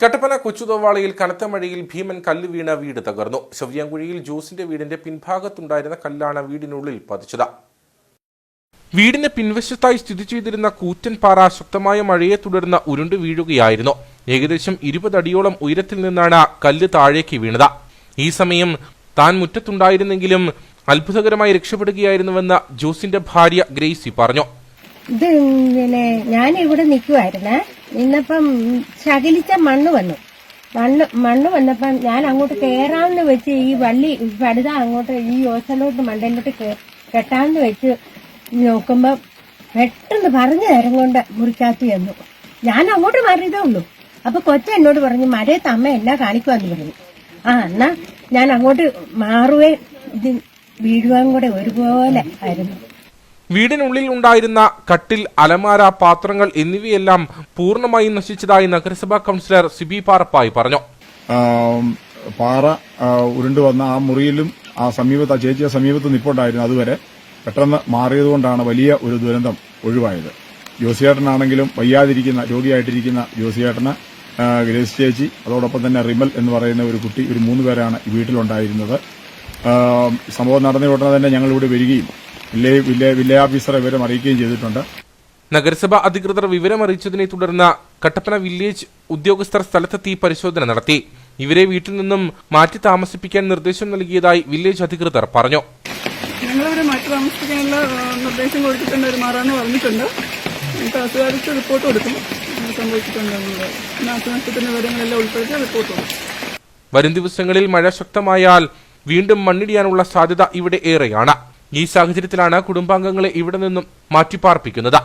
കട്ടപ്പന കൊച്ചുതോവാളയിൽ കനത്ത മഴയിൽ ഭീമൻ കല്ല് വീണ വീട് തകർന്നു. ശവ്യാങ്കുഴിയിൽ ജോസിന്റെ വീടിന്റെ പിൻഭാഗത്തുണ്ടായിരുന്ന കല്ലാണ് വീടിനുള്ളിൽ പതിച്ചത്. വീടിന് പിൻവശത്തായി സ്ഥിതി ചെയ്തിരുന്ന കൂറ്റൻ പാറ ശക്തമായ മഴയെ തുടർന്ന് ഉരുണ്ടു വീഴുകയായിരുന്നു. ഏകദേശം ഇരുപതടിയോളം ഉയരത്തിൽ നിന്നാണ് കല്ല് താഴേക്ക് വീണത്. ഈ സമയം താൻ മുറ്റത്തുണ്ടായിരുന്നെങ്കിലും അത്ഭുതകരമായി രക്ഷപ്പെടുകയായിരുന്നുവെന്ന് ജോസിന്റെ ഭാര്യ ഗ്രേസി പറഞ്ഞു. ഇത് ഞാൻ ഇവിടെ നിൽക്കുമായിരുന്നേ നിന്നപ്പം ശകലിച്ച മണ്ണ് വന്നു. മണ്ണ് മണ്ണ് വന്നപ്പം ഞാൻ അങ്ങോട്ട് കയറാമെന്ന് വെച്ച് ഈ വള്ളി പടുത അങ്ങോട്ട് ഈ ഓസലോട്ട് മണ്ടയിലോട്ട് കെട്ടാമെന്ന് വെച്ച് നോക്കുമ്പം പെട്ടെന്ന് പറഞ്ഞു നേരം കൊണ്ട് മുറിക്കാത്തി ചെന്നു. ഞാൻ അങ്ങോട്ട് മാറിയതേ ഉള്ളൂ. അപ്പൊ കൊച്ച എന്നോട് പറഞ്ഞു മരയത്ത് അമ്മ എന്നാ കാണിക്കുവാന്ന് പറഞ്ഞു. ആ എന്നാ ഞാൻ അങ്ങോട്ട് മാറുകയും ഇത് വീഴുവാൻ കൂടെ ഒരുപോലെ ആയിരുന്നു. വീടിനുള്ളിൽ ഉണ്ടായിരുന്ന കട്ടിൽ അലമാര പാത്രങ്ങൾ എന്നിവയെല്ലാം പൂർണമായും നശിച്ചതായി നഗരസഭാ കൗൺസിലർ സിബി പാറപ്പായി പറഞ്ഞു. പാറ ഉരുണ്ടു വന്ന ആ മുറിയിലും ആ സമീപത്ത് ആ ചേച്ചിയെ സമീപത്ത് നിപ്പുണ്ടായിരുന്നു അതുവരെ. പെട്ടെന്ന് മാറിയതുകൊണ്ടാണ് വലിയ ഒരു ദുരന്തം ഒഴിവായത്. ജോസിയേട്ടനാണെങ്കിലും വയ്യാതിരിക്കുന്ന രോഗിയായിട്ടിരിക്കുന്ന ജോസിയേട്ടന് ഗ്രേസ് ചേച്ചി അതോടൊപ്പം തന്നെ റിമൽ എന്ന് പറയുന്ന ഒരു കുട്ടി ഒരു മൂന്ന് പേരാണ് ഈ വീട്ടിലുണ്ടായിരുന്നത്. സംഭവം നടന്ന ഉടനെ തന്നെ ഞങ്ങൾ ഇവിടെ വരികയും വില്ലേജ് ഓഫീസറെ വിവരം അറിയിക്കുകയും ചെയ്തിട്ടുണ്ട്. നഗരസഭ അധികൃതർ വിവരം അറിയിച്ചതിനെ തുടർന്ന് കട്ടപ്പന വില്ലേജ് ഉദ്യോഗസ്ഥർ സ്ഥലത്തെത്തി പരിശോധന നടത്തി. ഇവരെ വീട്ടിൽ നിന്നും മാറ്റി താമസിപ്പിക്കാൻ നിർദ്ദേശം നൽകിയതായി വില്ലേജ് അധികൃതർ പറഞ്ഞു. ഞങ്ങളിവരെ മാറ്റി താമസിപ്പിക്കാനുള്ള നിർദ്ദേശം കൊടുത്തിട്ടുണ്ട്. ഒരു മാറാന്ന് പറഞ്ഞിട്ടുണ്ട്. റിപ്പോർട്ട് കൊടുക്കും. അങ്ങനെ സംഭവിച്ചിട്ടുണ്ടെന്നുള്ളത് നാശനഷ്ടത്തിന്റെ വിവരങ്ങളെല്ലാം ഉൾപ്പെടുത്തി റിപ്പോർട്ട് കൊടുക്കും. വരും ദിവസങ്ങളിൽ മഴ ശക്തമായാൽ വീണ്ടും മണ്ണിടിയാനുള്ള സാധ്യത ഇവിടെ ഏറെയാണ്. ഈ സാഹചര്യത്തിലാണ് കുടുംബാംഗങ്ങളെ ഇവിടെ നിന്നും മാറ്റിപ്പാർപ്പിക്കുന്നത്.